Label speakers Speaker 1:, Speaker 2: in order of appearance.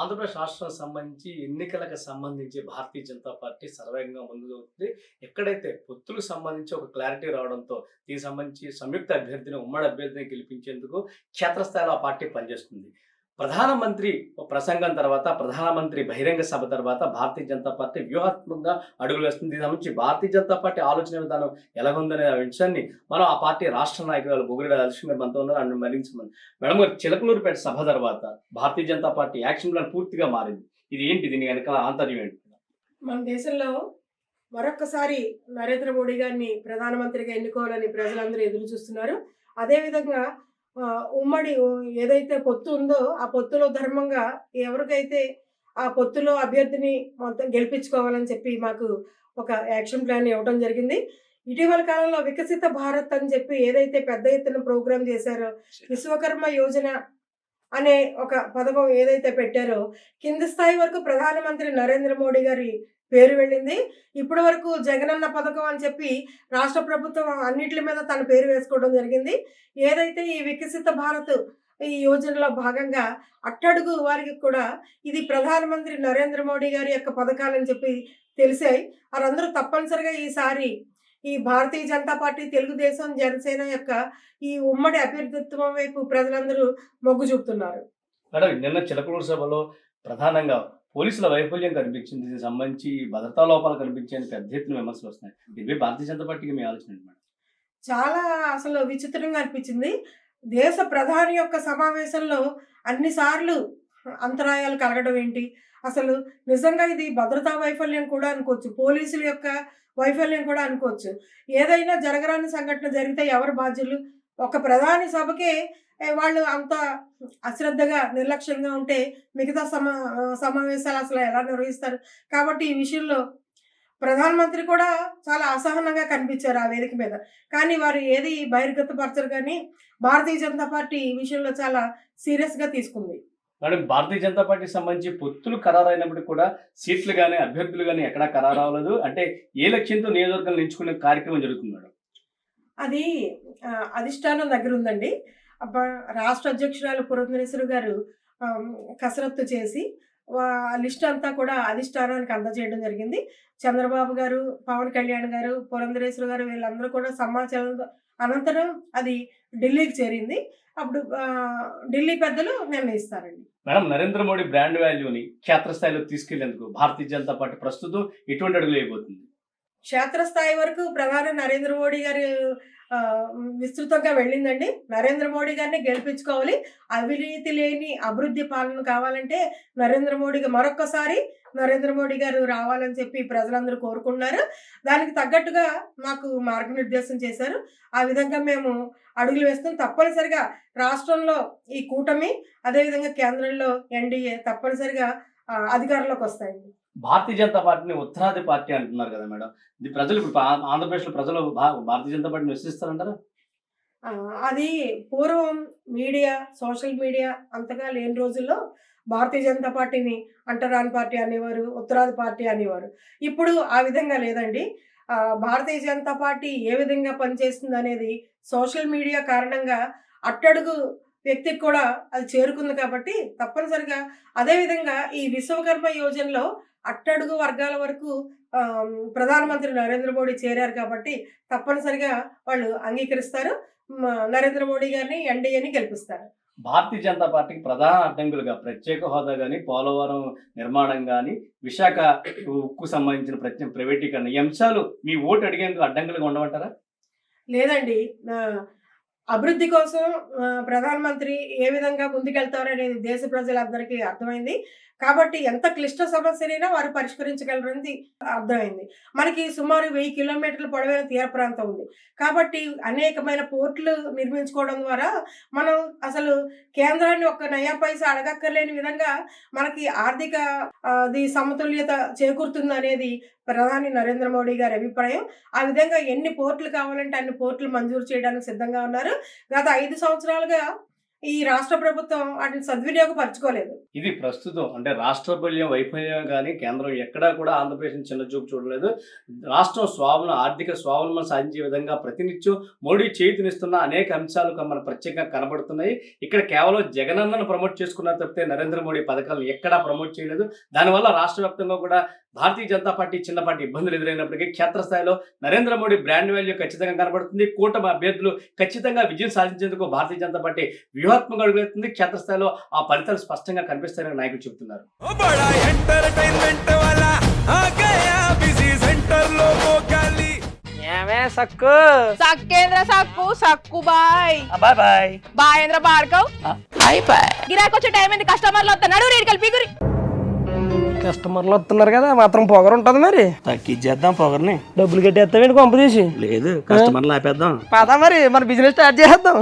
Speaker 1: ఆంధ్రప్రదేశ్ రాష్ట్రానికి సంబంధించి ఎన్నికలకు సంబంధించి భారతీయ జనతా పార్టీ సర్వేగంగా ముందుకు ఎక్కడైతే పొత్తులకు సంబంధించి ఒక క్లారిటీ రావడంతో దీనికి సంబంధించి సంయుక్త అభ్యర్థిని ఉమ్మడి అభ్యర్థిని గెలిపించేందుకు క్షేత్రస్థాయిలో ఆ పార్టీ పనిచేస్తుంది. ప్రధానమంత్రి ప్రసంగం తర్వాత ప్రధానమంత్రి బహిరంగ సభ తర్వాత భారతీయ జనతా పార్టీ వ్యూహాత్మకంగా అడుగులు వేస్తుంది. దీని నుంచి భారతీయ జనతా పార్టీ ఆలోచన విధానం ఎలా ఉందనే విషయాన్ని మనం ఆ పార్టీ రాష్ట్ర నాయకురాలు బొగిరెడ్డి రాజలక్ష్మి గారు మనతో ఉన్నారు. అండ్ మరించమని మేడం గారు చిలకలూరుపేట సభ తర్వాత భారతీయ జనతా పార్టీ యాక్షన్ ప్లాన్ పూర్తిగా మారింది. ఇది ఏంటి? దీని వెనక ఆంతర్యం ఏంటి?
Speaker 2: మన దేశంలో మరొక్కసారి నరేంద్ర మోడీ గారిని ప్రధానమంత్రిగా ఎన్నుకోవాలని ప్రజలందరూ ఎదురు చూస్తున్నారు. అదేవిధంగా ఉమ్మడి ఏదైతే పొత్తు ఉందో ఆ పొత్తులో ధర్మంగా ఎవరికైతే ఆ పొత్తులో అభ్యర్థిని మొత్తం గెలిపించుకోవాలని చెప్పి మాకు ఒక యాక్షన్ ప్లాన్ ఇవ్వడం జరిగింది. ఇటీవల కాలంలో వికసిత భారత్ అని చెప్పి ఏదైతే పెద్ద ఎత్తున ప్రోగ్రాం చేశారో విశ్వకర్మ యోజన అనే ఒక పథకం ఏదైతే పెట్టారో కింది స్థాయి వరకు ప్రధానమంత్రి నరేంద్ర మోడీ గారి పేరు వెళ్ళింది. ఇప్పటి వరకు జగనన్న పథకం అని చెప్పి రాష్ట్ర ప్రభుత్వం అన్నిటి మీద తన పేరు వేసుకోవడం జరిగింది. ఏదైతే ఈ వికసిత భారత్ ఈ యోజనలో భాగంగా అట్టడుగు వారికి కూడా ఇది ప్రధానమంత్రి నరేంద్ర మోడీ గారి యొక్క పథకాలని చెప్పి తెలిసాయి. వారందరూ తప్పనిసరిగా ఈసారి ఈ భారతీయ జనతా పార్టీ తెలుగుదేశం జనసేన యొక్క ఈ ఉమ్మడి అభ్యర్థిత్వం వైపు ప్రజలందరూ మొగ్గు చూపుతున్నారు.
Speaker 1: మేడం నిన్న చిలకలూరు సభలో ప్రధానంగా పోలీసుల వైఫల్యం కనిపించింది. దీనికి సంబంధించి భద్రతా లోపాలు కనిపించాయని పెద్ద ఎత్తున విమర్శలు వస్తున్నాయి. దీనిపై భారతీయ జనతా పార్టీకి మీ ఆలోచన మేడం?
Speaker 2: చాలా అసలు విచిత్రంగా అనిపించింది. దేశ ప్రధాని యొక్క సమావేశంలో అన్నిసార్లు అంతరాయాలు కలగడం ఏంటి? అసలు నిజంగా ఇది భద్రతా వైఫల్యం కూడా అనుకోవచ్చు. పోలీసుల యొక్క వైఫల్యం కూడా అనుకోవచ్చు. ఏదైనా జరగరాని సంఘటన జరిగితే ఎవరు బాధ్యులు? ఒక ప్రధాని సభకే వాళ్ళు అంత అశ్రద్ధగా నిర్లక్ష్యంగా ఉంటే మిగతా సమా సమావేశాలు అసలు ఎలా నిర్వహిస్తారు? కాబట్టి ఈ విషయంలో ప్రధానమంత్రి కూడా చాలా అసహనంగా కనిపించారు ఆ వేదిక మీద. కానీ వారు ఏది బహిర్గతపరచరు కానీ భారతీయ జనతా పార్టీ ఈ విషయంలో చాలా సీరియస్గా తీసుకుంది.
Speaker 1: మేడం భారతీయ జనతా పార్టీకి సంబంధించి పొత్తులు ఖరారు కూడా సీట్లు కానీ అభ్యర్థులు కానీ ఎక్కడా ఖరారు అవ్వలేదు. అంటే ఏ లక్ష్యంతో నియోజకవర్గం ఎంచుకునే కార్యక్రమం జరుగుతుంది మేడం?
Speaker 2: అది అధిష్టానం దగ్గర ఉందండి అబ్బా రాష్ట్ర అధ్యక్షురాలు పురంధరేశ్వరి గారు కసరత్తు చేసి వా- ఆ లిస్ట్ అంతా కూడా అధిష్టానానికి అందజేయడం జరిగింది. చంద్రబాబు గారు పవన్ కళ్యాణ్ గారు పురంధరేశ్వరి గారు వీళ్ళందరూ కూడా సమాచారం అనంతరం అది ఢిల్లీకి చేరింది. అప్పుడు ఢిల్లీ పెద్దలు నిర్ణయిస్తారండి.
Speaker 1: మేడం నరేంద్ర మోడీ బ్రాండ్ వాల్యూని క్షేత్రస్థాయిలో తీసుకెళ్ళేందుకు భారతీయ జనతా పార్టీ ప్రస్తుతం ఎటువంటి అడుగులు వేయబోతుంది.
Speaker 2: క్షేత్రస్థాయి వరకు ప్రధాని నరేంద్ర మోడీ గారు విస్తృతంగా వెళ్ళిందండి. నరేంద్ర మోడీ గారిని గెలిపించుకోవాలి. అవినీతి లేని అభివృద్ధి పాలన కావాలంటే నరేంద్ర మోడీ మరొక్కసారి నరేంద్ర మోడీ గారు రావాలని చెప్పి ప్రజలందరూ కోరుకుంటున్నారు. దానికి తగ్గట్టుగా మాకు మార్గనిర్దేశం చేశారు. ఆ విధంగా మేము అడుగులు వేస్తాం తప్పనిసరిగా రాష్ట్రంలో ఈ కూటమి అదేవిధంగా కేంద్రంలో ఎన్డీఏ తప్పనిసరిగా అధికారంలోకి వస్తాయండి.
Speaker 1: భారతీయ జనతా పార్టీని ఉత్తరాది పార్టీ అంటున్నారు కదా మేడం. ఇది ప్రజలు ఇప్పుడు ఆంధ్రప్రదేశ్లో ప్రజలు భారతీయ జనతా పార్టీని విశ్వసిస్తారంటారా?
Speaker 2: అది పూర్వం మీడియా సోషల్ మీడియా అంతగా లేని రోజుల్లో భారతీయ జనతా పార్టీని అంటరాని పార్టీ అనేవారు ఉత్తరాది పార్టీ అనేవారు. ఇప్పుడు ఆ విధంగా లేదండి. భారతీయ జనతా పార్టీ ఏ విధంగా పనిచేస్తుంది అనేది సోషల్ మీడియా కారణంగా అట్టడుగు వ్యక్తికి కూడా అది చేరుకుంది కాబట్టి తప్పనిసరిగా అదేవిధంగా ఈ విశ్వకర్మ యోజనలో అట్టడుగు వర్గాల వరకు ప్రధానమంత్రి నరేంద్ర మోడీ చేరారు కాబట్టి తప్పనిసరిగా వాళ్ళు అంగీకరిస్తారు. నరేంద్ర మోడీ గారిని ఎన్డీఏని గెలిపిస్తారు.
Speaker 1: భారతీయ జనతా పార్టీకి ప్రధాన అడ్డంకులుగా ప్రత్యేక హోదా కానీ పోలవరం నిర్మాణం కానీ విశాఖ ఉక్కు సంబంధించిన ప్రత్యేక ప్రైవేటీకరణ ఈ అంశాలు మీ ఓటు అడిగేందుకు అడ్డంకులుగా ఉండమంటారా?
Speaker 2: లేదండి. అభివృద్ధి కోసం ప్రధానమంత్రి ఏ విధంగా ముందుకెళ్తారు అనేది దేశ ప్రజలందరికీ అర్థమైంది. కాబట్టి ఎంత క్లిష్ట సమస్యనైనా వారు పరిష్కరించగలరని అర్థమైంది. మనకి సుమారు వెయ్యి కిలోమీటర్ల పొడవైన తీర ప్రాంతం ఉంది. కాబట్టి అనేకమైన పోర్టులు నిర్మించుకోవడం ద్వారా మనం అసలు కేంద్రాన్ని ఒక నయా పైసా అడగక్కర్లేని విధంగా మనకి ఆర్థిక ది సమతుల్యత చేకూరుతుంది అనేది ప్రధాని నరేంద్ర మోడీ గారి అభిప్రాయం. ఆ విధంగా ఎన్ని పోర్టులు కావాలంటే అన్ని పోర్టులు మంజూరు చేయడానికి సిద్ధంగా ఉన్నారు. గత ఐదు సంవత్సరాలుగా ఈ రాష్ట్ర ప్రభుత్వం వాటిని సద్వినియోగపరచుకోలేదు.
Speaker 1: ఇది ప్రస్తుతం అంటే రాష్ట్ర బల్యం వైఫల్యం కానీ కేంద్రం ఎక్కడా కూడా ఆంధ్రప్రదేశ్ చిన్న చూపు చూడలేదు. రాష్ట్రం స్వావలం ఆర్థిక స్వావలంబన సాధించే విధంగా ప్రతినిత్యం మోడీ చేతినిస్తున్న అనేక అంశాలు మన ప్రత్యేకంగా కనబడుతున్నాయి. ఇక్కడ కేవలం జగనన్నను ప్రమోట్ చేసుకున్నారు తప్పితే నరేంద్ర మోడీ పథకాలను ఎక్కడా ప్రమోట్ చేయలేదు. దానివల్ల రాష్ట్ర వ్యాప్తంగా కూడా భారతీయ జనతా పార్టీ చిన్నపాటి ఇబ్బందులు ఎదురైనప్పటికీ క్షేత్రస్థాయిలో నరేంద్ర మోడీ బ్రాండ్ వాల్యూ ఖచ్చితంగా కనబడుతుంది. కూటమి అభ్యర్థులు ఖచ్చితంగా విజయం సాధించేందుకు భారతీయ జనతా పార్టీ వ్యూహాత్మక అడుగులేస్తుంది క్షేత్రస్థాయిలో ఆ ఫలితాలు స్పష్టంగా కనిపిస్తాయని నాయకులు చెబుతున్నారు.
Speaker 3: సక్కు?
Speaker 4: సక్కేంద్ర సక్కు సక్కు బాయ్.
Speaker 3: బాయ్ బాయ్.
Speaker 4: బాయ్ ఏంద్ర
Speaker 3: బాడ్కవ్ బాయ్.
Speaker 4: బాయ్ గిరాకొచ్చే టైం ఏంది? కస్టమర్లు వస్తున్నాడు రేడికల్ పీగురి.
Speaker 3: కస్టమర్లు వస్తున్నారు కదా మాత్రం పొగరు ఉంటది మరి.
Speaker 5: తగ్గిచ్చేద్దాం పొగర్ని.
Speaker 3: డబ్బులు కట్టేస్తామేంటి కొంప తీసి?
Speaker 5: లేదు కస్టమర్లు ఆపేద్దాం
Speaker 3: పదా మరి మన బిజినెస్ స్టార్ట్ చేద్దాం.